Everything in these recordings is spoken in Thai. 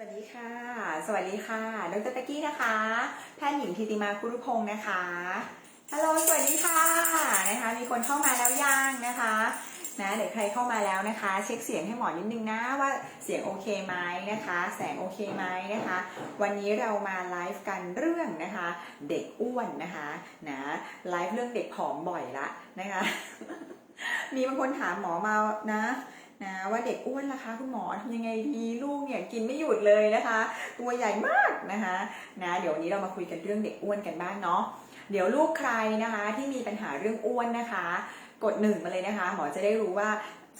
สวัสดีค่ะ สวัสดีค่ะ ดรตะกี้นะคะ แพทย์หญิงธิติมาคุรุพงศ์นะคะ ฮัลโหล สวัสดีค่ะนะคะ มีคนเข้ามาแล้วยังนะคะนะเดี๋ยวใครเข้ามาแล้วนะคะ เช็คเสียงให้หมอนิดนึงนะว่าเสียงโอเคไหมนะคะ แสงโอเคไหมนะคะ วันนี้เรามาไลฟ์กันเรื่องนะคะ เด็กอ้วนนะคะนะไลฟ์เรื่องเด็กผอมบ่อยละนะคะ มีบางคนถามหมอมานะ นะว่าเด็กอ้วนล่ะคะคุณหมอทำยังไงดีลูกเนี่ยกินไม่หยุดเลยนะคะ ตัวใหญ่มากนะคะนะเดี๋ยววันนี้เรามาคุยกันเรื่องเด็กอ้วนกันบ้างเนาะเดี๋ยวลูกใครนะคะที่มีปัญหาเรื่องอ้วนนะคะ กดหนึ่งมาเลยนะคะ หมอจะได้รู้ว่า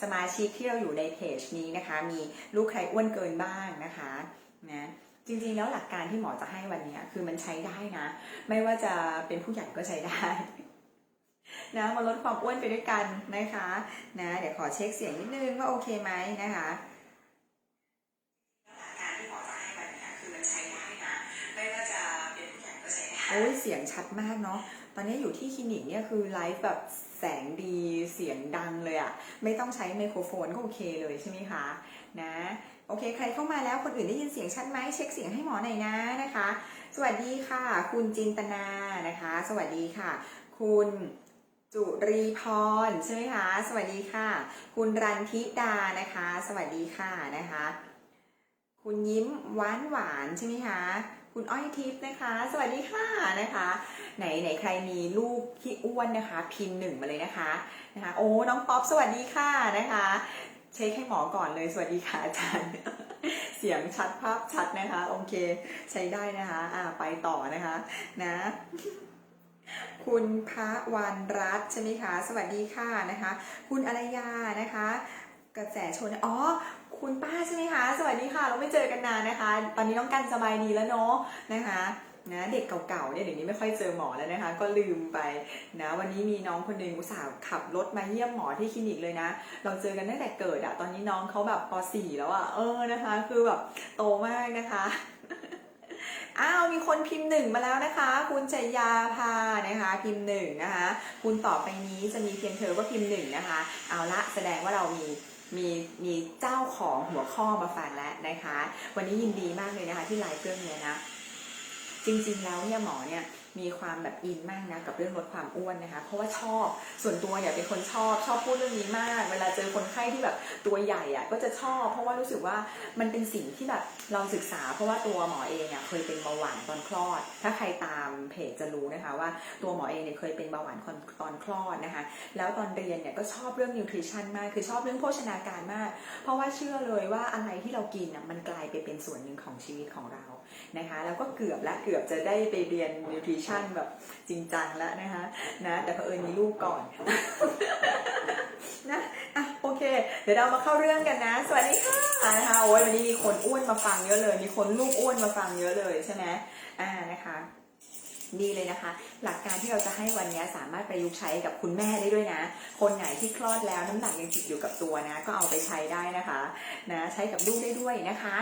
สมาชิกที่เราอยู่ในเพจนี้นะคะ มีลูกใครอ้วนเกินบ้างนะคะนะจริงๆแล้วหลักการที่หมอจะให้วันนี้คือมันใช้ได้นะ ไม่ว่าจะเป็นผู้ใหญ่ก็ใช้ได้ นะมาลดความอ้วนไปด้วยกันนะคะนะเดี๋ยวขอเช็คเสียงนิดนึงว่าโอเคไหมนะคะการที่หมอจะให้แบบนี้คือมันใช้ได้นะไม่ว่าจะเป็นผู้ใหญ่ก็ใช้ได้โอ้ยเสียงชัดมากเนาะตอนนี้อยู่ที่คลินิกเนี่ยคือไลฟ์แบบแสงดีเสียงดังเลยอะไม่ต้องใช้ไมโครโฟนก็โอเคเลยใช่ไหมคะนะโอเค ใครเข้ามาแล้วคนอื่นได้ยินเสียงชัดไหมเช็คเสียงให้หมอหน่อยนะนะคะ สวัสดีค่ะ คุณจินตนานะคะ สวัสดีค่ะ คุณ จุรีพรใช่ไหมคะสวัสดีค่ะ คุณรันทิดานะคะ สวัสดีค่ะนะคะ คุณยิ้มหวานหวานใช่ไหมคะคุณอ้อยทิพย์นะคะ สวัสดีค่ะนะคะ ไหนไหนใครมีลูกที่อ้วนนะคะ พิมพ์หนึ่งมาเลยนะคะนะคะโอ้น้องป๊อปสวัสดีค่ะนะคะ เช็คให้หมอก่อนเลยสวัสดีค่ะอาจารย์เสียงชัดภาพชัดนะคะ โอเค ใช้ได้นะคะ อ่าไปต่อนะคะ นะ คุณพระวันรัตน์ใช่ไหมคะ สวัสดีค่ะนะคะ คุณอารยานะคะ กระแสชน อ๋อ คุณป้าใช่ไหมคะ สวัสดีค่ะ เราไม่เจอกันนานนะคะ ตอนนี้น้องกันสบายดีแล้วเนาะนะคะนะเด็กเก่าๆเนี่ยเดี๋ยวนี้ไม่ค่อยเจอหมอแล้วนะคะ ก็ลืมไปนะวันนี้มีน้องคนหนึ่งอุตส่าห์ขับรถมาเยี่ยมหมอที่คลินิกเลยนะ เราเจอกันตั้งแต่เกิดอะตอนนี้น้องเขาแบบป .4 แล้วอะเออนะคะ คือแบบโตมากนะคะ อ้าวมีคนพิมพ์หนึ่งมาแล้วนะคะ คุณชัยยาพานะคะ พิมพ์หนึ่งนะคะ คุณต่อไปนี้จะมีเพียงเธอว่าพิมพ์หนึ่งนะคะ เอาละแสดงว่าเรามีมีมีเจ้าของหัวข้อมาฟังแล้วนะคะ วันนี้ยินดีมากเลยนะคะ ที่ไลฟ์เรื่องเนี้ยนะ จริงๆแล้วเนี่ยหมอเนี่ย มีความแบบอินมากนะกับเรื่องลดความอ้วนนะคะ เพราะว่าชอบส่วนตัวเนี่ยเป็นคนชอบชอบพูดเรื่องนี้มาก เวลาเจอคนไข้ที่แบบตัวใหญ่อะก็จะชอบ เพราะว่ารู้สึกว่ามันเป็นสิ่งที่แบบเราศึกษา เพราะว่าตัวหมอเองอะเคยเป็นเบาหวานตอนคลอด ถ้าใครตามเพจจะรู้นะคะว่าตัวหมอเองเนี่ยเคยเป็นเบาหวานตอนคลอดนะคะ แล้วตอนเรียนเนี่ยก็ชอบเรื่องนิวทริชั่นมากคือชอบเรื่องโภชนาการมาก เพราะว่าเชื่อเลยว่าอะไรที่เรากินอะมันกลายไปเป็นส่วนหนึ่งของชีวิตของเรานะคะ แล้วก็เกือบและเกือบจะได้ไปเรียนนิวทริชั่นแบบจริงจังแล้วนะคะนะแต่เผอิญมีลูกก่อนนะอะโอเค เดี๋ยวเรามาเข้าเรื่องกันนะ สวัสดีค่ะนะคะโอ้ยวันนี้มีคนอ้วนมาฟังเยอะเลย มีคนลูกอ้วนมาฟังเยอะเลยใช่ไหมอ่านะคะดีเลยนะคะ หลักการที่เราจะให้วันนี้สามารถประยุกต์ใช้กับคุณแม่ได้ด้วยนะ คนไหนที่คลอดแล้วน้ำหนักยังติดอยู่กับตัวนะ ก็เอาไปใช้ได้นะคะนะใช้กับลูกได้ด้วยนะคะ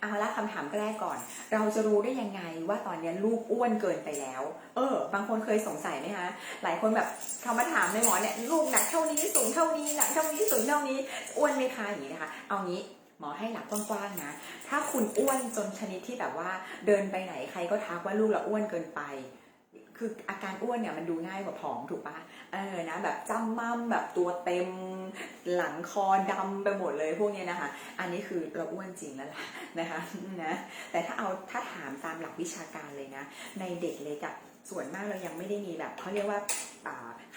เอาละคำถามแรกก่อน เราจะรู้ได้ยังไงว่าตอนนี้ลูกอ้วนเกินไปแล้ว เออ บางคนเคยสงสัยไหมคะหลายคนแบบเขามาถามในหมอเนี่ยลูกหนักเท่านี้สูงเท่านี้หนักเท่านี้สูงเท่านี้อ้วนไหมคะอย่างนี้นะคะเอางี้หมอให้หลักกว้างๆนะ ถ้าคุณอ้วนจนชนิดที่แบบว่าเดินไปไหนใครก็ทักว่าลูกเราอ้วนเกินไป คืออาการอ้วนเนี่ยมันดูง่ายกว่าผอมถูกปะเออนะแบบจำมั่มแบบตัวเต็มหลังคอดำไปหมดเลยพวกนี้นะคะ อันนี้คือเราอ้วนจริงแล้วล่ะนะคะนะแต่ถ้าเอาถ้าถามตามหลักวิชาการเลยนะ ในเด็กเล็กอะส่วนมากเรายังไม่ได้มีแบบเขาเรียกว่า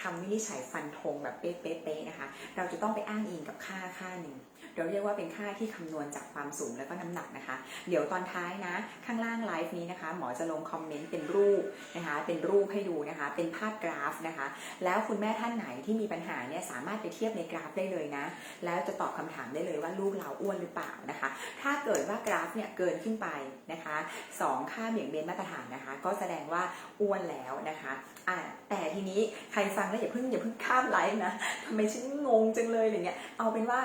คำวินิจฉัยฟันธงแบบเป๊ะๆนะคะ เราจะต้องไปอ้างอิงกับค่าค่าหนึ่ง เราเรียกว่าเป็นค่าที่คำนวณจากความสูงแล้วก็น้ำหนักนะคะ เดี๋ยวตอนท้ายนะ ข้างล่างไลฟ์นี้นะคะ หมอจะลงคอมเมนต์เป็นรูปนะคะ เป็นรูปให้ดูนะคะ เป็นภาพกราฟนะคะ แล้วคุณแม่ท่านไหนที่มีปัญหาเนี่ยสามารถไปเทียบในกราฟได้เลยนะ แล้วจะตอบคำถามได้เลยว่าลูกเราอ้วนหรือเปล่านะคะ ถ้าเกิดว่ากราฟเนี่ยเกินขึ้นไปนะคะสองค่าเบี่ยงเบนมาตรฐานนะคะ ก็แสดงว่าอ้วนแล้วนะคะอ่าแต่ทีนี้ใครฟังแล้วอย่าเพิ่งอย่าเพิ่งข้ามไลฟ์นะทำไมฉันงงจังเลยอะไรเงี้ยเอาเป็นว่า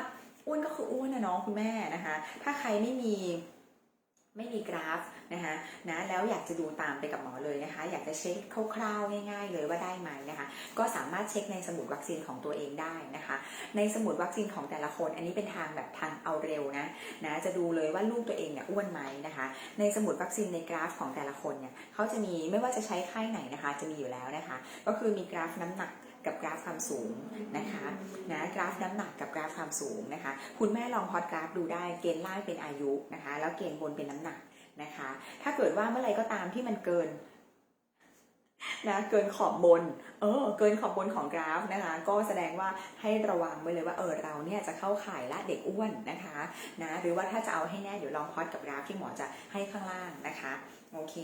อ้วนก็คืออ้วนนะน้องคุณแม่นะคะ ถ้าใครไม่มีไม่มีกราฟนะคะนะแล้วอยากจะดูตามไปกับหมอเลยนะคะ อยากจะเช็คคร่าวๆง่าย ๆ เลยว่าได้ไหมนะคะ ก็สามารถเช็คในสมุดวัคซีนของตัวเองได้นะคะ ในสมุดวัคซีนของแต่ละคน อันนี้เป็นทางแบบทางเอาเร็วนะนะจะดูเลยว่าลูกตัวเองเนี่ยอ้วนไหมนะคะ ในสมุดวัคซีนในกราฟของแต่ละคนเนี่ยเขาจะมีไม่ว่าจะใช้ค่ายไหนนะคะ จะมีอยู่แล้วนะคะ ก็คือมีกราฟน้ำหนัก กับกราฟความสูงนะคะนะกราฟน้ำหนักกับกราฟความสูงนะคะ คุณแม่ลองพอดกราฟดูได้เกณฑ์ล่างเป็นอายุนะคะ แล้วเกณฑ์บนเป็นน้ำหนักนะคะ ถ้าเกิดว่าเมื่อไรก็ตามที่มันเกินนะเกินขอบบน เออ เกินขอบบนของกราฟนะคะ ก็แสดงว่าให้ระวังไว้เลยว่าเออเราเนี่ยจะเข้าข่ายละเด็กอ้วนนะคะนะหรือว่าถ้าจะเอาให้แน่เดี๋ยวลองพอดกับกราฟที่หมอจะให้ข้างล่างนะคะ โอเค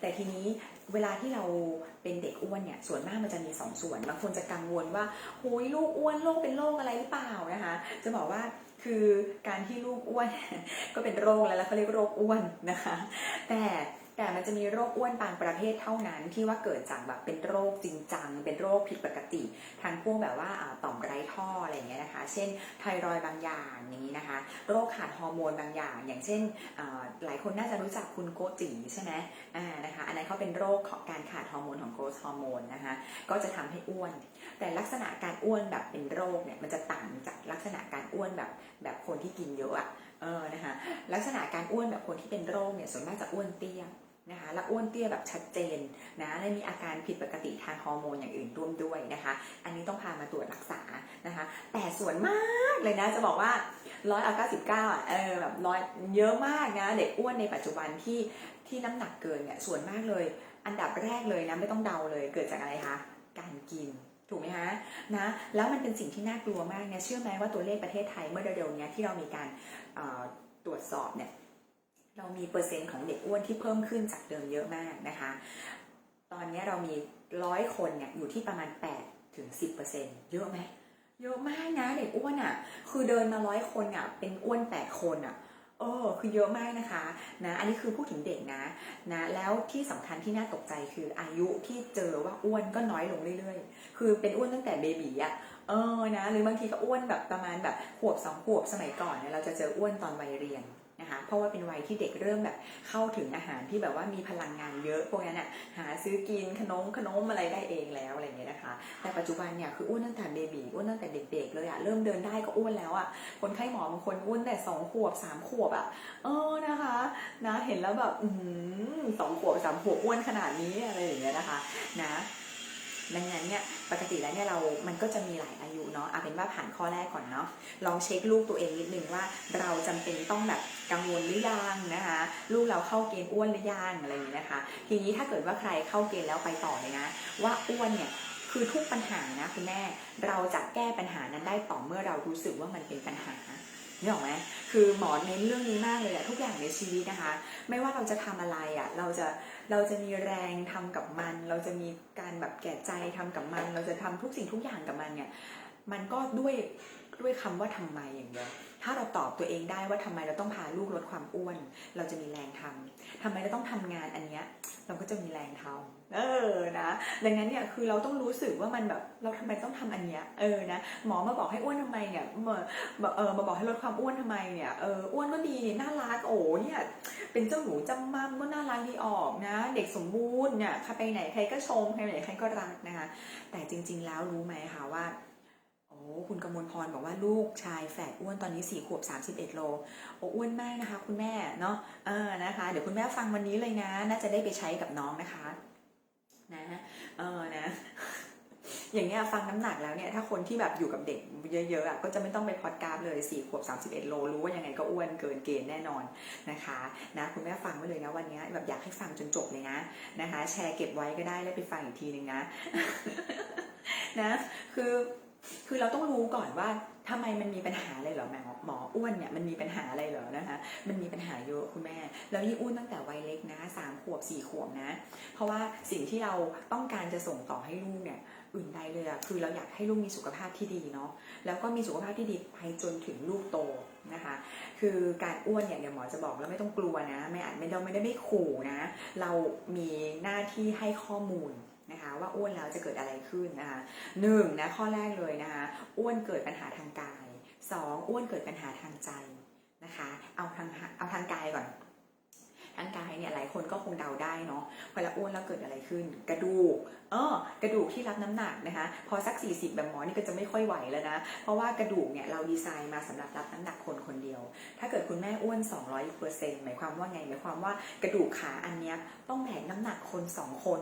แต่ทีนี้เวลาที่เราเป็นเด็กอ้วนเนี่ย ส่วนมากมันจะมีสองส่วน บางคนจะกังวลว่าโอ้ยลูกอ้วนโรคเป็นโรคอะไรหรือเปล่านะคะ จะบอกว่าคือการที่ลูกอ้วน ก็เป็นโรคแล้วแล้วเขาเรียกโรคอ้วนนะคะ แต่ แต่มันจะมีโรคอ้วนบางประเภทเท่านั้นที่ว่าเกิดจากแบบเป็นโรคจริงจัง เป็นโรคผิดปกติทางพวกแบบว่าต่อมไร้ท่ออะไรอย่างเงี้ยนะคะ เช่นไทรอยด์บางอย่างนี้นะคะ โรคขาดฮอร์โมนบางอย่าง อย่างเช่นหลายคนน่าจะรู้จักคุณโกจิใช่ไหมอ่านะคะอันนั้นเขาเป็นโรคของการขาดฮอร์โมนของโกรทฮอร์โมนนะคะก็จะทำให้อ้วน แต่ลักษณะการอ้วนแบบเป็นโรคเนี่ยมันจะต่างจากลักษณะการอ้วนแบบแบบคนที่กินเยอะอะเออนะคะลักษณะการอ้วนแบบคนที่เป็นโรคเนี่ยส่วนมากจะอ้วนเตี้ย นะคะและอ้วนเตี้ยแบบชัดเจนนะและมีอาการผิดปกติทางฮอร์โมนอย่างอื่นร่วมด้วยนะคะ อันนี้ต้องพามาตรวจรักษานะคะ แต่ส่วนมากเลยนะจะบอกว่าร้อยเอาเก้าสิบเก้าอะเออแบบร้อยเยอะมากนะเด็กอ้วนในปัจจุบันที่ที่น้ำหนักเกินเนี่ยส่วนมากเลย อันดับแรกเลยนะไม่ต้องเดาเลยเกิดจากอะไรคะการกินถูกไหมคะนะแล้วมันเป็นสิ่งที่น่ากลัวมากเนี่ยเชื่อไหมว่าตัวเลขประเทศไทยเมื่อเร็วๆนี้ที่เรามีการตรวจสอบเนี่ย เรามีเปอร์เซ็นต์ของเด็กอ้วนที่เพิ่มขึ้นจากเดิมเยอะมากนะคะ ตอนนี้เรามีร้อยคนเนี่ยอยู่ที่ประมาณ8ถึง10เปอร์เซ็นต์เยอะไหมเยอะมากนะเด็กอ้วนอะ คือเดินมาร้อยคนอะเป็นอ้วนแปดคนอะเออคือเยอะมากนะคะนะอันนี้คือพูดถึงเด็กนะนะ แล้วที่สำคัญที่น่าตกใจคืออายุที่เจอว่าอ้วนก็น้อยลงเรื่อยๆ คือเป็นอ้วนตั้งแต่เบบีอะเออนะหรือบางทีก็อ้วนแบบประมาณแบบขวบสองขวบสมัยก่อนเนี่ยเราจะเจออ้วนตอนวัยเรียน นะคะเพราะว่าเป็นวัยที่เด็กเริ่มแบบเข้าถึงอาหารที่แบบว่ามีพลังงานเยอะพวกนั้นอะหาซื้อกินขนมขนมอะไรได้เองแล้วอะไรอย่างเงี้ยนะคะ แต่ปัจจุบันเนี่ยคืออ้วนตั้งแต่เบบีอ้วนตั้งแต่เด็กๆเลยอะเริ่มเดินได้ก็อ้วนแล้วอะคนไข้หมอบางคนอ้วนแต่สองขวบสามขวบอะเออนะคะนะเห็นแล้วแบบอืมสองขวบสามขวบอ้วนขนาดนี้อะไรอย่างเงี้ยนะคะนะ ดังนั้นเนี่ยปกติแล้วเนี่ยเรา มันก็จะมีหลายอายุเนาะเอาเป็นว่าผ่านข้อแรกก่อนเนาะ ลองเช็คลูกตัวเองนิดนึงว่า เราจำเป็นต้องแบบกังวลหรือยังนะคะ ลูกเราเข้าเกณฑ์อ้วนหรือยังอะไรอย่างเงี้นะคะ ทีนี้ถ้าเกิดว่าใครเข้าเกณฑ์แล้วไปต่อเลยนะ ว่าอ้วนเนี่ยคือทุกปัญหานะคุณแม่ เราจะแก้ปัญหานั้นได้ต่อเมื่อเรารู้สึกว่ามันเป็นปัญหา นี่ออกไหมคือหมอเน้นเรื่องนี้มากเลยอะทุกอย่างในชีวิตนะคะ ไม่ว่าเราจะทำอะไรอะเราจะเราจะมีแรงทำกับมัน เราจะมีการแบบแก่ใจทำกับมัน เราจะทำทุกสิ่งทุกอย่างกับมันเนี่ยมันก็ด้วย ด้วยคำว่าทำไมอย่างเดียว ถ้าเราตอบตัวเองได้ว่าทำไมเราต้องพาลูกลดความอ้วน เราจะมีแรงทำทำไมเราต้องทำงานอันเนี้ยเราก็จะมีแรงทำเออนะ ดังนั้นเนี่ยคือเราต้องรู้สึกว่ามันแบบเราทำไมต้องทำอันเนี้ยเออนะหมอมาบอกให้อ้วนทำไมเนี่ยมาเออมาบอกให้ลดความอ้วนทำไมเนี่ยเอออ้วนก็ดีน่ารักโอ้เนี่ยเป็นเจ้าหนูจำมั่มก็น่ารักดีออกนะ เด็กสมบูรณ์เนี่ยใครไปไหนใครก็ชมใครไปไหนใครก็รักนะคะแต่จริง ๆ แล้วรู้ไหมคะว่า คุณกมลพรบอกว่าลูกชายแฝดอ้วนตอนนี้4ขวบ31โลโอ้อ้วนมากนะคะ คุณแม่เนาะเออนะคะ เดี๋ยวคุณแม่ฟังวันนี้เลยนะ น่าจะได้ไปใช้กับน้องนะคะ นะเออนะ อย่างเงี้ยฟังน้ำหนักแล้วเนี่ย ถ้าคนที่แบบอยู่กับเด็กเยอะๆอะก็จะไม่ต้องไปพอดกราฟเลย4ขวบ31โลรู้ว่ายังไงก็อ้วนเกินเกณฑ์แน่นอนนะคะนะคุณแม่ฟังไว้เลยนะวันนี้แบบอยากให้ฟังจนจบเลยนะนะคะ แชร์เก็บไว้ก็ได้แล้วไปฟังอีกทีหนึ่งนะ นะ คือ คือเราต้องรู้ก่อนว่าทำไมมันมีปัญหาอะไรเหรอแมวหมออ้วนเนี่ยมันมีปัญหาอะไรเหรอนะคะมันมีปัญหาเยอะคุณแม่ แล้วยิ่งอ้วนตั้งแต่วัยเล็กนะสามขวบสี่ขวบนะ เพราะว่าสิ่งที่เราต้องการจะส่งต่อให้ลูกเนี่ยอื่นใดเลยอะคือเราอยากให้ลูกมีสุขภาพที่ดีเนาะแล้วก็มีสุขภาพที่ดีไปจนถึงลูกโตนะคะ คือการอ้วนเนี่ยเดี๋ยวหมอจะบอกแล้วไม่ต้องกลัวนะ ไม่อาจไม่ได้ไม่ได้ไม่ขู่นะ เรามีหน้าที่ให้ข้อมูล นะคะว่าอ้วนแล้วจะเกิดอะไรขึ้นนะคะหนึ่งนะข้อแรกเลยนะคะอ้วนเกิดปัญหาทางกายสองอ้วนเกิดปัญหาทางใจนะคะเอาทางเอาทางกายก่อนทางกายเนี่ยหลายคนก็คงเดาได้เนาะเวลาอ้วนแล้วเกิดอะไรขึ้น กระดูกเออกระดูกที่รับน้ำหนักนะคะ พอสัก 40 แบบหมอนี่ก็จะไม่ค่อยไหวแล้วนะ เพราะว่ากระดูกเนี่ยเราดีไซน์มาสำหรับรับน้ำหนักคนคนเดียว ถ้าเกิดคุณแม่อ้วน 200%หมายความว่าไงหมายความว่ากระดูกขาอันเนี้ยต้องแบกน้ำหนักคน 2 คน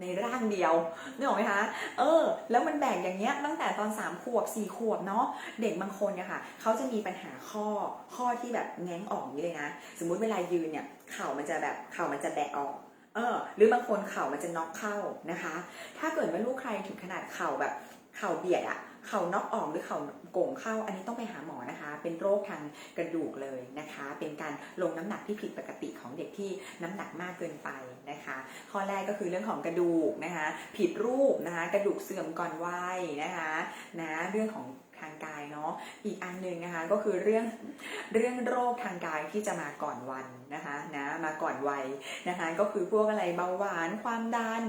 ในร่างเดียวนึกออกไหมคะ เออ แล้วมันแบ่งอย่างเงี้ยตั้งแต่ตอน3ขวบ4ขวบเนาะ เด็กบางคนเนี่ยค่ะ เขาจะมีปัญหาข้อ ข้อที่แบบแง้งออกอย่างนี้เลยนะ สมมุติเวลายืนเนี่ย เข่ามันจะแบบ เข่ามันจะแบะออก เออ หรือบางคนเข่ามันจะน็อกเข้านะคะ ถ้าเกิดว่าลูกใครถึงขนาดเข่าแบบ เข่าเบียดอะ เข่านอกออกหรือเข่าโก่งเข้า อันนี้ต้องไปหาหมอนะคะ เป็นโรคทางกระดูกเลยนะคะ เป็นการลงน้ำหนักที่ผิดปกติของเด็กที่น้ำหนักมากเกินไปนะคะ ข้อแรกก็คือเรื่องของกระดูกนะคะ ผิดรูปนะคะ กระดูกเสื่อมก่อนวัยนะคะนะเรื่องของทางกายเนาะ อีกอันหนึ่งนะคะก็คือเรื่องเรื่องโรคทางกายที่จะมาก่อนวันนะคะนะมาก่อนวัยนะคะก็คือพวกอะไรเบาหวานความดัน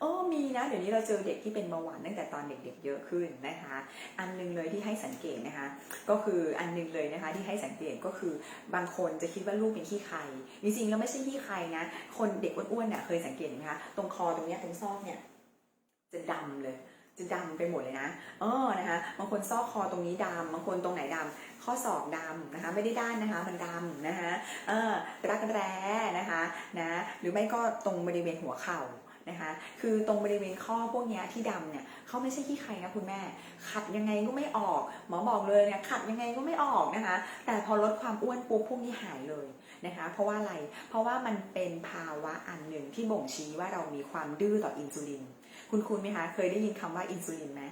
โอ้มีนะ เดี๋ยวนี้เราเจอเด็กที่เป็นเบาหวานตั้งแต่ตอนเด็กๆเยอะขึ้นนะคะ อันหนึงเลยที่ให้สังเกตนะคะ ก็คืออันหนึงเลยนะคะที่ให้สังเกตก็คือบางคนจะคิดว่าลูกเป็นขี้ใครจริงๆแล้วไม่ใช่ขี้ใครนะ คนเด็กอ้วนๆเนี่ยเคยสังเกตไหมคะตรงคอตรงเนี้ยตรงซอกเนี่ยจะดำเลยจะดำไปหมดเลยนะเออนะคะ บางคนซอกคอตรงนี้ดำบางคนตรงไหนดำ ข้อศอกดำนะคะ ไม่ได้ด้านนะคะ มันดำนะคะ เออรักแร้นะคะ นะ หรือไม่ก็ตรงบริเวณหัวเข่า นะคะ คือตรงบริเวณข้อพวกนี้ที่ดำเนี่ยเขาไม่ใช่ขี้ใครนะคุณแม่ ขัดยังไงก็ไม่ออก หมอบอกเลยเนี่ยขัดยังไงก็ไม่ออกนะคะ แต่พอลดความอ้วนปุ๊บพวกนี้หายเลยนะคะ เพราะว่าอะไร เพราะว่ามันเป็นภาวะอันหนึ่งที่บ่งชี้ว่าเรามีความดื้อต่ออินซูลิน คุณคุณไหมคะ เคยได้ยินคำว่าอินซูลินไหม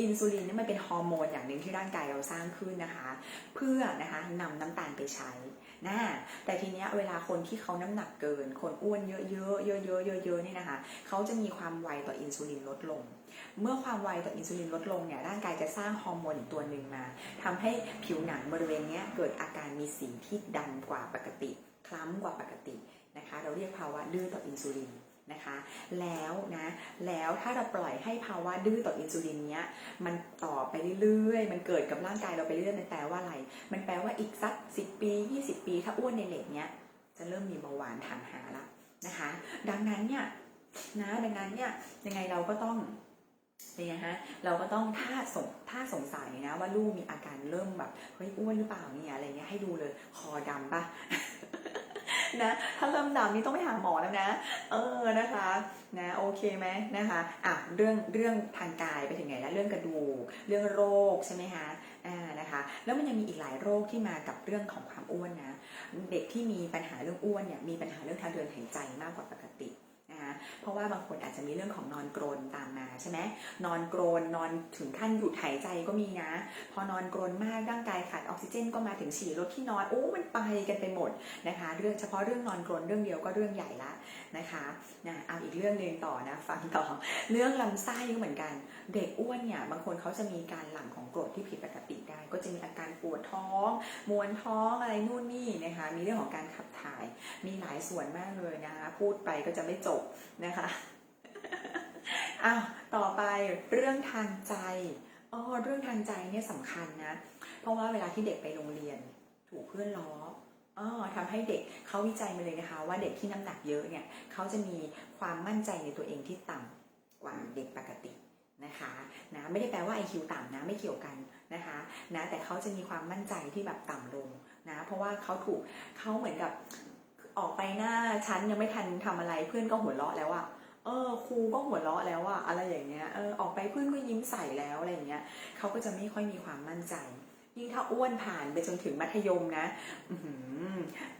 อินซูลินนี่มันเป็นฮอร์โมนอย่างหนึ่งที่ร่างกายเราสร้างขึ้นนะคะ เพื่อนะคะนำน้ำตาลไปใช้ นะแต่ทีเนี้ยเวลาคนที่เขาน้ำหนักเกิน คนอ้วนเยอะๆเยอะๆเยอะๆเยอะๆนี่นะคะเขาจะมีความไวต่ออินซูลินลดลง เมื่อความไวต่ออินซูลินลดลงเนี่ยร่างกายจะสร้างฮอร์โมนตัวหนึ่งมาทำให้ผิวหนังบริเวณเนี้ยเกิดอาการมีสีที่ดำกว่าปกติ คล้ำกว่าปกตินะคะ เราเรียกภาวะดื้อต่ออินซูลิน นะคะแล้วนะแล้วถ้าเราปล่อยให้ภาวะดื้อต่ออินซูลินเนี้ยมันต่อไปเรื่อยๆ มันเกิดกับร่างกายเราไปเรื่อยมันแปลว่าอะไร มันแปลว่าอีกสัก 10 ปี 20 ปี ถ้าอ้วนในเหล็กเนี้ยจะเริ่มมีเบาหวานถามหาละนะคะดังนั้นเนี่ยนะดังนั้นเนี่ยยังไงเราก็ต้องเป็นไงฮะเราก็ต้องถ้าสงถ้าสงสัยนะว่าลูกมีอาการเริ่มแบบเฮ้ยอ้วนหรือเปล่าเนี่ยอะไรเงี้ยให้ดูเลยคอดำปะ นะถ้าเริ่มดำนี่ต้องไปหาหมอแล้วนะ เออนะคะนะโอเคไหมนะคะอะเรื่องเรื่องทางกายไปถึงไหนแล้วเรื่องกระดูกเรื่องโรคใช่ไหมคะอ่านะคะแล้วมันยังมีอีกหลายโรคที่มากับเรื่องของความอ้วนนะ เด็กที่มีปัญหาเรื่องอ้วนเนี่ยมีปัญหาเรื่องทางเดินหายใจมากกว่าปกติ เพราะว่าบางคนอาจจะมีเรื่องของนอนกรนตามมาใช่ไหมนอนกรนนอนถึงขั้นหยุดหายใจก็มีนะ พอนอนกรนมากร่างกายขาดออกซิเจนก็มาถึงฉี่รถที่นอนโอ้มันไปกันไปหมดนะคะ เรื่องเฉพาะเรื่องนอนกรนเรื่องเดียวก็เรื่องใหญ่ละนะคะนะเอาอีกเรื่องหนึ่งต่อนะฟังต่อเรื่องลำไส้ก็เหมือนกัน เด็กอ้วนเนี่ยบางคนเขาจะมีการหลั่งของกรดที่ผิดปกติได้ ก็จะมีอาการปวดท้อง มวนท้องอะไรนู่นนี่นะคะมีเรื่องของการขับถ่ายมีหลายส่วนมากเลยนะคะพูดไปก็จะไม่จบนะคะอ้าวต่อไปเรื่องทางใจอ๋อเรื่องทางใจเนี่ยสำคัญนะ เพราะว่าเวลาที่เด็กไปโรงเรียน ถูกเพื่อนล้ออ๋อทำให้เด็กเขาวิจัยมาเลยนะคะ ว่าเด็กที่น้ำหนักเยอะเนี่ยเขาจะมีความมั่นใจในตัวเองที่ต่ำกว่าเด็กปกตินะคะนะไม่ได้แปลว่า IQ ต่ำนะไม่เกี่ยวกันนะคะนะแต่เขาจะมีความมั่นใจที่แบบต่ำลงนะเพราะว่าเขาถูกเขาเหมือนกับ ออกไปหน้าชั้นยังไม่ทันทำอะไรเพื่อนก็หัวเราะแล้วอะเออครูก็หัวเราะแล้วอะอะไรอย่างเงี้ยเออออกไปเพื่อนก็ยิ้มใส่แล้วอะไรอย่างเงี้ยเขาก็จะไม่ค่อยมีความมั่นใจยิ่งถ้าอ้วนผ่านไปจนถึงมัธยมนะอ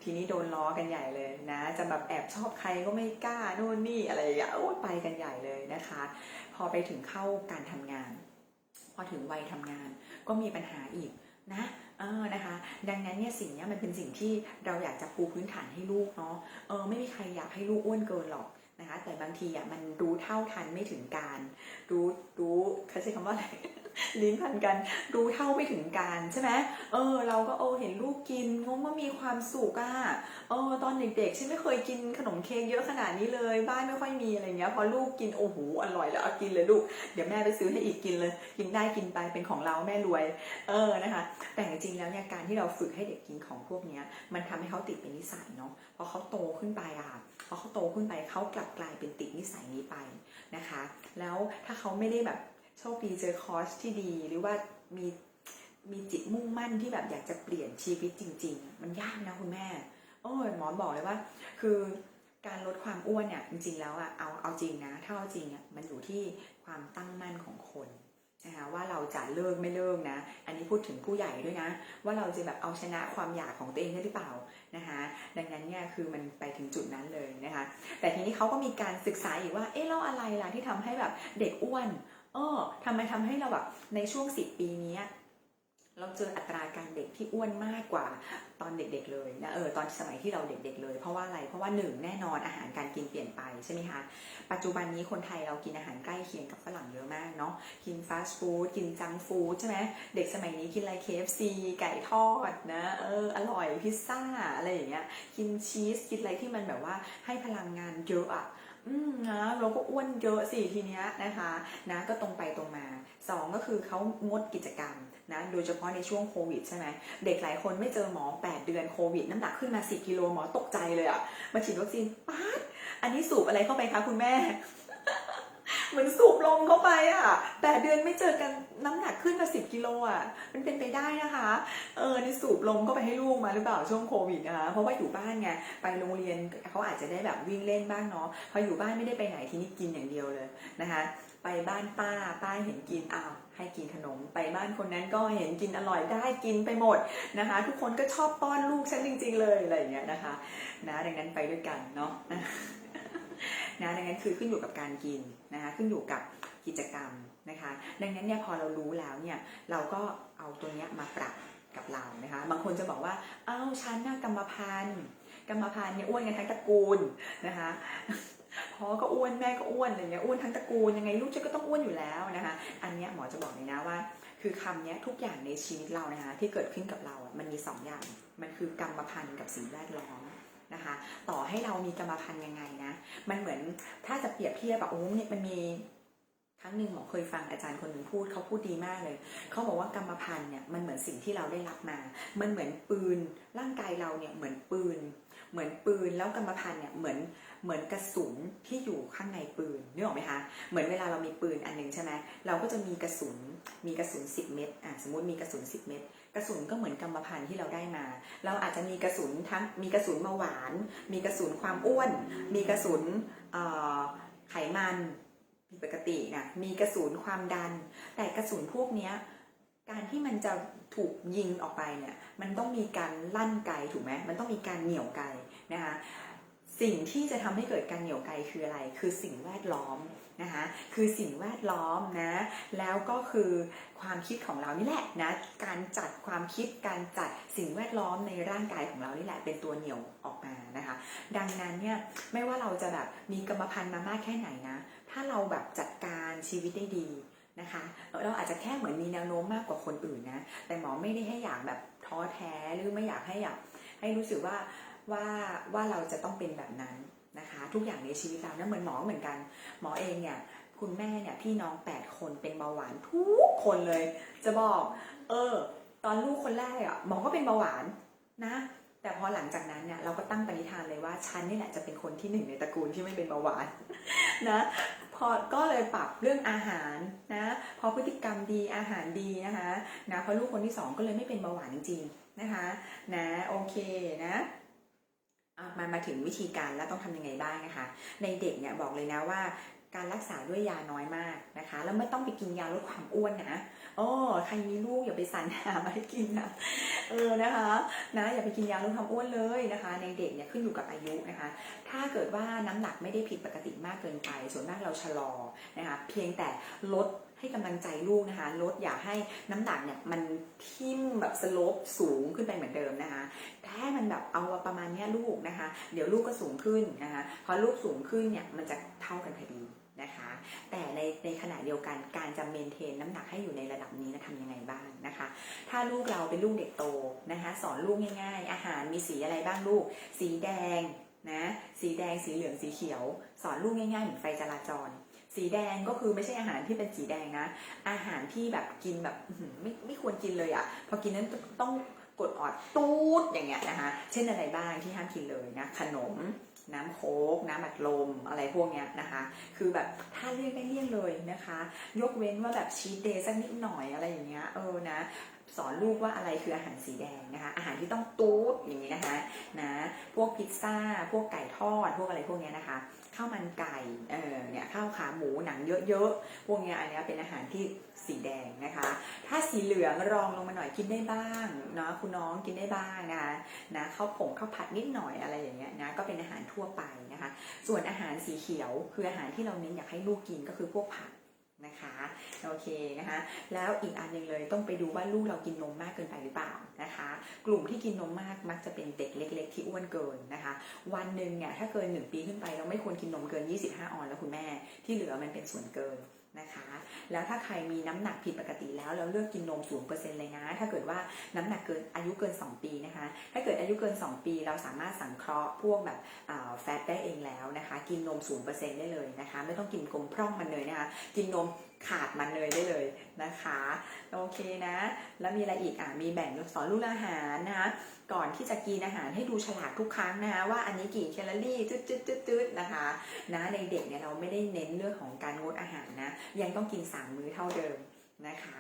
ทีนี้โดนล้อกันใหญ่เลยนะ จะแบบแอบชอบใครก็ไม่กล้าโน่นนี่อะไรอย่างเงี้ยโอ้ยไปกันใหญ่เลยนะคะ พอไปถึงเข้าการทำงาน พอถึงวัยทำงานก็มีปัญหาอีก นะเออนะคะ ดังนั้นเนี่ยสิ่งเนี้ยมันเป็นสิ่งที่เราอยากจะปูพื้นฐานให้ลูกเนาะเออไม่มีใครอยากให้ลูกอ้วนเกินหรอกนะคะแต่บางทีอะมันรู้เท่าทันไม่ถึงการ รู้รู้เขาใช้คำว่าอะไร ลิ้นพันกันรู้เท่าไม่ถึงการใช่ไหมเออ เราก็โอเห็นลูกกินงงว่ามีความสุขอะเออตอนเด็กๆฉันไม่เคยกินขนมเค้กเยอะขนาดนี้เลย บ้านไม่ค่อยมีอะไรเงี้ยพอลูกกินโอ้โหอร่อยแล้วเอากินเลยลูกเดี๋ยวแม่ไปซื้อให้อีกกินเลย กินได้กินไปเป็นของเราแม่รวย เออนะคะ แต่จริงๆแล้วเนี่ยการที่เราฝึกให้เด็กกินของพวกเนี้ยมันทำให้เขาติดเป็นนิสัยเนาะพอเขาโตขึ้นไปอะ่ะพอเขาโตขึ้นไปเขากลับกลายเป็นติดนิสัยนี้ไปนะคะ แล้วถ้าเขาไม่ได้แบบ โชคดีเจอคอร์สที่ดีหรือว่ามีมีจิตมุ่งมั่นที่แบบอยากจะเปลี่ยนชีวิตจริง ๆ มันยากนะคุณแม่ โอ้ยหมอบอกเลยว่า คือการลดความอ้วนเนี่ยจริงๆแล้วอะเอาเอาจริงนะถ้าเอาจริงอะมันอยู่ที่ความตั้งมั่นของคนนะคะว่าเราจะเลิกไม่เลิกนะ อันนี้พูดถึงผู้ใหญ่ด้วยนะ ว่าเราจะแบบเอาชนะความอยากของตัวเองได้หรือเปล่านะคะดังนั้นเนี่ยคือมันไปถึงจุดนั้นเลยนะคะแต่ทีนี้เขาก็มีการศึกษาอีกว่าเอ๊ะแล้วอะไรล่ะที่ทำให้แบบเด็กอ้วน ออทำไมทำให้เราแบบในช่วงสิบปีนี้เราเจออัตราการเด็กที่อ้วนมากกว่าตอนเด็กๆเลยนะเออตอนสมัยที่เราเด็กๆเลย เพราะว่าอะไรเพราะว่าหนึ่งแน่นอนอาหารการกินเปลี่ยนไปใช่ไหมคะปัจจุบันนี้คนไทยเรากินอาหารใกล้เคียงกับฝรั่งเยอะมากเนาะกินฟาสต์ฟู้ดกินจังฟู้ดใช่ไหมเด็กสมัยนี้กินอะไร KFC ไก่ทอดนะเอออร่อยพิซซ่าอะไรอย่างเงี้ยกินชีสกินอะไรที่มันแบบว่าให้พลังงานเยอะอะ นะเราก็อ้วนเยอะสิทีเนี้ยนะคะนะก็ตรงไปตรงมาสองก็คือเขางดกิจกรรมนะโดยเฉพาะในช่วงโควิดใช่ไหมเด็กหลายคนไม่เจอหมอ 8 เดือนโควิด น้ำหนักขึ้นมา 10 กิโลหมอตกใจเลยอะมาฉีดวัคซีนป๊าดอันนี้สูบอะไรเข้าไปคะคุณแม่ เหมือนสูบลมเข้าไปอะแปดเดือนไม่เจอกันน้ำหนักขึ้นมาสิบกิโลอะมันเป็นไปได้นะคะ เออนสูบลมเข้าไปให้ลูกมาหรือเปล่าช่วงโควิดนะคะ เพราะว่าอยู่บ้านไง ไปโรงเรียนเขาอาจจะได้แบบวิ่งเล่นบ้างเนาะ พออยู่บ้านไม่ได้ไปไหนทีนี้กินอย่างเดียวเลยนะคะ ไปบ้านป้า ป้าเห็นกินอ้าวให้กินขนมไปบ้านคนนั้นก็เห็นกินอร่อยได้กินไปหมดนะคะ ทุกคนก็ชอบป้อนลูกฉันจริง ๆ เลยอะไรอย่างเงี้ยนะคะนะดังนั้นไปด้วยกันเนาะ นะดังนั้นคือขึ้นอยู่กับการกินนะคะขึ้นอยู่กับกิจกรรมนะคะดังนั้นเนี่ยพอเรารู้แล้วเนี่ยเราก็เอาตัวเนี้ยมาปรับกับเรานะคะบางคนจะบอกว่าอ้าวฉันน่ะกรรมพันธุ์กรรมพันธุ์เนี่ยอ้วนกันทั้งตระกูลนะคะพ่อก็อ้วนแม่ก็อ้วนอะไรเงี้ยอ้วนทั้งตระกูลยังไงลูกฉันก็ต้องอ้วนอยู่แล้วนะคะ อันเนี้ยหมอจะบอกเลยนะว่า คือคำเนี้ยทุกอย่างในชีวิตเรานะคะที่เกิดขึ้นกับเราอะมันมีสองอย่างมันคือกรรมพันธุ์กับสิ่งแวดล้อม นะคะ ต่อให้เรามีกรรมพันธุ์ยังไงนะ มันเหมือนถ้าจะเปรียบเทียบแบบโอ้เนี่ยมันมีครั้งหนึ่งหมอเคยฟังอาจารย์คนหนึ่งพูดเขาพูดดีมากเลย เขาบอกว่ากรรมพันธุ์เนี่ยมันเหมือนสิ่งที่เราได้รับมา มันเหมือนปืน ร่างกายเราเนี่ยเหมือนปืน เหมือนปืนแล้วกรรมพันธุ์เนี่ยเหมือนเหมือนกระสุนที่อยู่ข้างในปืนนึกออกไหมคะ เหมือนเวลาเรามีปืนอันหนึ่งใช่ไหมเราก็จะมีกระสุน มีกระสุน 10 เม็ดอะสมมติมีกระสุน 10 เม็ด กระสุนก็เหมือนกรรมพันธุ์ที่เราได้มา เราอาจจะมีกระสุนทั้งมีกระสุนเบาหวาน มีกระสุนความอ้วน มีกระสุนไขมันผิดปกตินะมีกระสุนความดัน แต่กระสุนพวกนี้การที่มันจะถูกยิงออกไปเนี่ยมันต้องมีการลั่นไกถูกไหมมันต้องมีการเหนี่ยวไกนะคะ สิ่งที่จะทำให้เกิดการเหนี่ยวไกคืออะไร คือสิ่งแวดล้อมนะคะ คือสิ่งแวดล้อมนะ แล้วก็คือความคิดของเรานี่แหละนะ การจัดความคิด การจัดสิ่งแวดล้อมในร่างกายของเรานี่แหละเป็นตัวเหนี่ยวออกมานะคะ ดังนั้นเนี่ยไม่ว่าเราจะแบบมีกรรมพันธุ์มามากแค่ไหนนะ ถ้าเราแบบจัดการชีวิตได้ดีนะคะ เราอาจจะแค่เหมือนมีแนวโน้มมากกว่าคนอื่นนะ แต่หมอไม่ได้ให้อยากแบบท้อแท้หรือไม่อยากให้อยากให้รู้สึกว่า ว่าว่าเราจะต้องเป็นแบบนั้นนะคะ ทุกอย่างในชีวิตเราเนี่ยเหมือนหมอเหมือนกัน หมอเองเนี่ยคุณแม่เนี่ยพี่น้อง 8 คนเป็นเบาหวานทุกคนเลย จะบอก เออ ตอนลูกคนแรกอะหมอก็เป็นเบาหวานนะ แต่พอหลังจากนั้นเนี่ยเราก็ตั้งปณิธานเลยว่าฉันนี่แหละจะเป็นคนที่หนึ่งในตระกูลที่ไม่เป็นเบาหวานนะพอก็เลยปรับเรื่องอาหารนะพอพฤติกรรมดีอาหารดีนะคะนะพอลูกคนที่สองก็เลยไม่เป็นเบาหวานจริงๆนะคะนะโอเคนะ มามาถึงวิธีการแล้วต้องทำยังไงบ้างนะคะ ในเด็กเนี่ยบอกเลยนะว่าการรักษาด้วยยาน้อยมากนะคะ แล้วไม่ต้องไปกินยาลดความอ้วนนะโอ้ใครมีลูกอย่าไปสั่นหามาให้กินนะเออนะคะนะอย่าไปกินยาลดความอ้วนเลยนะคะ ในเด็กเนี่ยขึ้นอยู่กับอายุนะคะ ถ้าเกิดว่าน้ำหนักไม่ได้ผิดปกติมากเกินไป ส่วนมากเราชะลอนะคะ เพียงแต่ลดให้กำลังใจลูกนะคะลดอย่าให้น้ำหนักเนี่ยมันทิ่มแบบสโลปสูงขึ้นไปเหมือนเดิมนะคะ แค่มันแบบเอาประมาณนี้ลูกนะคะ เดี๋ยวลูกก็สูงขึ้นนะคะพอลูกสูงขึ้นเนี่ยมันจะเท่ากันพอดีนะคะ แต่ในในขณะเดียวกันการจะเมนเทนน้ำหนักให้อยู่ในระดับนี้นะทำยังไงบ้างนะคะ ถ้าลูกเราเป็นลูกเด็กโตนะคะ สอนลูกง่าย ๆ อาหารมีสีอะไรบ้างลูก สีแดงนะสีแดงสีเหลืองสีเขียว สอนลูกง่ายๆเหมือนไฟจราจรสีแดงก็คือไม่ใช่อาหารที่เป็นสีแดงนะ อาหารที่แบบกินแบบไม่ไม่ควรกินเลยอะ่ะ พอกินนั้นต้อง กดออดตูดอย่างเงี้ยนะคะ เช่นอะไรบ้างที่ห้ามกินเลยนะ ขนมน้ำโค้กน้ำอัดลมอะไรพวกเนี้ยนะคะ คือแบบถ้าเลี่ยงได้เลี่ยงเลยนะคะ ยกเว้นว่าแบบชีทเดย์สักนิดหน่อยอะไรอย่างเงี้ยเออนะสอนลูกว่าอะไรคืออาหารสีแดงนะคะ อาหารที่ต้องตูดอย่างนี้นะคะนะพวกพิซซ่า พวกไก่ทอด พวกอะไรพวกเนี้ยนะคะ ข้าวมันไก่เออเนี่ยข้าวขาหมูหนังเยอะๆพวกนี้ยอันนี้เป็นอาหารที่สีแดงนะคะ ถ้าสีเหลืองรองลงมาหน่อยกินได้บ้างเนาะคุณน้องกินได้บ้างนะคะนะข้าวผงข้าวผัดนิดหน่อยอะไรอย่างเงี้ยนะก็เป็นอาหารทั่วไปนะคะ ส่วนอาหารสีเขียวคืออาหารที่เราเน้นอยากให้ลูกกินก็คือพวกผัก นะคะโอเคนะคะแล้วอีกอันหนึ่งเลยต้องไปดูว่าลูกเรากินนมมากเกินไปหรือเปล่านะคะ กลุ่มที่กินนมมากมักจะเป็นเด็กเล็ก ๆ ที่อ้วนเกินนะคะ วันหนึ่งเนี่ยถ้าเกิน 1 ปีขึ้นไปเราไม่ควรกินนมเกิน 25 ออนแล้วคุณแม่ที่เหลือมันเป็นส่วนเกิน นะคะ แล้วถ้าใครมีน้ำหนักผิดปกติแล้วเราเลือกกินนมศูนเปอร์เซ็นเลยนะ ถ้าเกิดว่าน้ำหนักเกินอายุเกิน 2 ปีนะคะ ถ้าเกิดอายุเกิน 2 ปีเราสามารถสังเคราะห์พวกแบบแฟตได้เองแล้วนะคะ กินนมสูงเปอร์เซ็นต์ได้เลยนะคะ ไม่ต้องกินกลมพร่องมันเลยนะคะ กินนม ขาดมันเลยได้เลยนะคะโอเคนะ แล้วมีอะไรอีกอะมีแบ่งสอนลูกอาหารนะคะก่อนที่จะกินอาหารให้ดูฉลากทุกครั้งนะคะว่าอันนี้กี่แคลอรี่ตืดตืดตืดตืดนะคะนะในเด็กเนี่ยเราไม่ได้เน้นเรื่องของการงดอาหารนะยังต้องกินสามมื้อเท่าเดิมนะคะ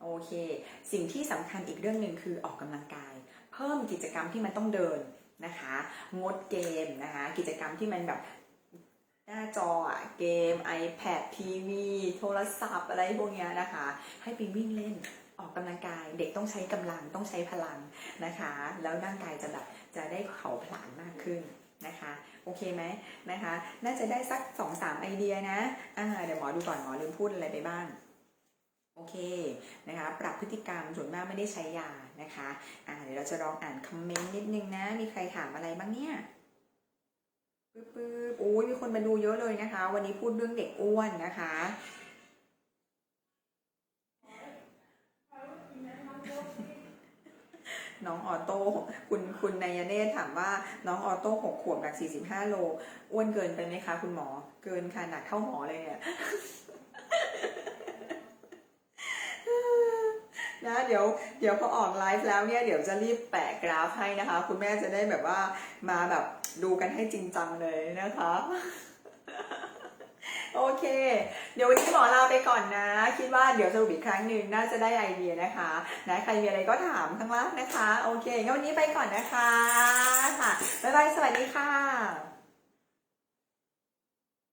โอเค สิ่งที่สำคัญอีกเรื่องหนึ่งคือออกกำลังกาย เพิ่มกิจกรรมที่มันต้องเดินนะคะ งดเกมนะคะ กิจกรรมที่มันแบบ หน้าจออะเกม iPad ทีวีโทรศัพท์อะไรพวกนี้นะคะ ให้ไปวิ่งเล่นออกกำลังกายเด็กต้องใช้กำลังต้องใช้พลังนะคะ แล้วร่างกายจะแบบจะได้เผาผลาญมากขึ้นนะคะ โอเคไหมนะคะ น่าจะได้สักสองสามไอเดียนะเดี๋ยวหมอดูก่อนหมอลืมพูดอะไรไปบ้างโอเคนะคะปรับพฤติกรรมส่วนมากไม่ได้ใช้ยานะคะอ่าเดี๋ยวเราจะลองอ่านคอมเมนต์นิดนึงนะ มีใครถามอะไรบ้างเนี่ย ปึ๊บโอ้ยมีคนมาดูเยอะเลยนะคะ วันนี้พูดเรื่องเด็กอ้วนนะคะน้องออโต้คุณคุณนายเนศถามว่าน้องออโต้หกขวบหนัก45โลอ้วนเกินไปไหมคะ คุณหมอ เกินค่ะหนักเท่าหมอเลยเนี่ยนะเดี๋ยวเดี๋ยวพอออกไลฟ์แล้วเนี่ยเดี๋ยวจะรีบแปะกราฟให้นะคะ คุณแม่จะได้แบบว่ามาแบบ ดูกันให้จริงจังเลยนะคะ โอเค เดี๋ยววันนี้หมอลาไปก่อนนะ คิดว่าเดี๋ยวสรุปอีกครั้งหนึ่งน่าจะได้ไอเดียนะคะนะใครมีอะไรก็ถามข้างล่างนะคะ โอเคงั้นวันนี้ไปก่อนนะคะค่ะบ๊ายบายสวัสดีค่ะ